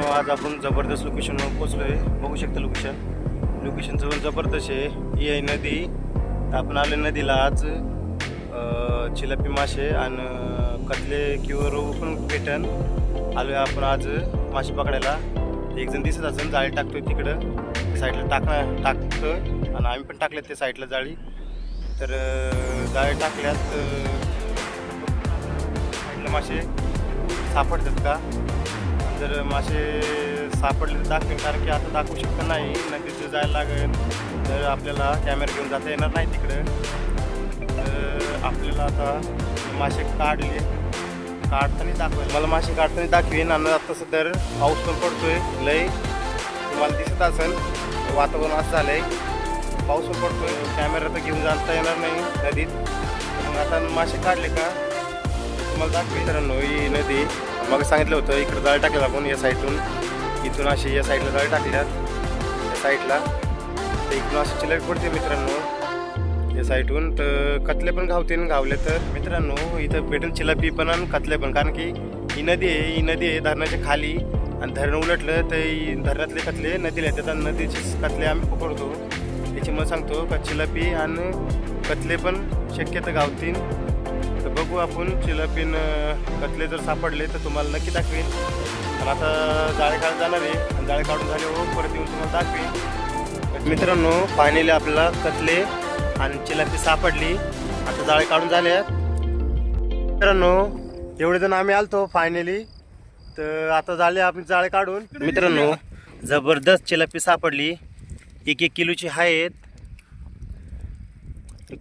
मित्रांनो आज आपण जबरदस्त लोकेशनवर पोचलो आहे बघू शकता लोकेशन लोकेशन जवळ जबरदस्त आहे. ही आहे नदी आपण आलो नदीला आज अं, चिलापी मासे आणि कतले किंवा रोहू पण पेटन आलो आहे आपण आज मासे पकडायला. एक जण दिसत असेल जाळी टाकतोय तिकडं. साईडला टाकणं टाकतोय. आणि आम्ही पण टाकल्यात ते साईडला जाळी. तर जाळी टाकल्यात साईडला मासे सापडतात का? जर मासे सापडले तर दाखवेन कारण की आता दाखवू शकत नाही. नदीचं जायला लागेल. तर आपल्याला कॅमेरा घेऊन जाता येणार नाही तिकडं. तर आपल्याला आता मासे काढले. काढताना दाखवेल. मला मासे काढताना दाखवेन आणि आता सध्या पाऊस पण पडतोय. लय तुम्हाला दिसत असेल. वातावरण असं झालंय. पाऊस पण पडतोय. कॅमेरा तर घेऊन जाता येणार नाही. नदीत. मग आता मासे काढले का? तुम्हाला दाखवे मित्रांनो ही नदी. मग सांगितलं होतं इकडं जाळी टाकलं आपण या साईडून. इथून अशी या साईडला जाळी टाकल्यात या साईडला. तर इकडून अशी चिलट पडते मित्रांनो. या साईडून तर कतले पण गावतील गावले तर. मित्रांनो इथं भेटेल चिलापी पण आणि कतले पण. कारण की ही नदी आहे ही नदी आहे धरणाच्या खाली. आणि धरण उलटलं तर धरणातले कतले नदीला येतात आणि नदीचे कतले आम्ही पकडतो. त्याची मग सांगतो का चिलापी आणि कतले पण शक्यतो गावतील. तर बघू आपण चिलापिन कतले जर सापडले तर तुम्हाला नक्की दाखवेन. आणि आता जाळे काढत जाणार आहे. आणि जाळे काढून झाले हो परत येऊन तुम्हाला दाखवेन. मित्रांनो फायनली आपल्याला कतले आणि चिलापी सापडली. आता जाळे काढून झाले मित्रांनो एवढे जण आम्ही आलतो फायनली तर आता झाले आपण जाळे काढून. मित्रांनो जबरदस्त चिलापी सापडली. एक एक किलोची आहेत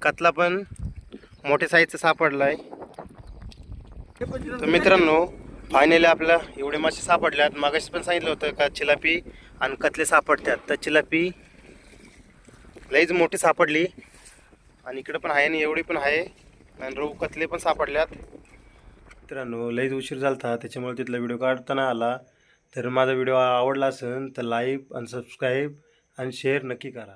कतला पण मोठे साईजचं सापडलं आहे तर मित्रांनो फायनली आपल्या एवढे मासे सापडल्यात. मागाशी पण सांगितलं होतं का चिलापी आणि कतले सापडतात. तर चिलापी लईच मोठी सापडली. आणि इकडं पण आहे आणि एवढी पण आहे. आणि रोहू कतले पण सापडल्यात. मित्रांनो लईच उशीर झाला त्याच्यामुळे तिथला व्हिडिओ काढताना आला. तर माझा व्हिडिओ आवडला असेल तर लाईक आणि सबस्क्राईब आणि शेअर नक्की करा.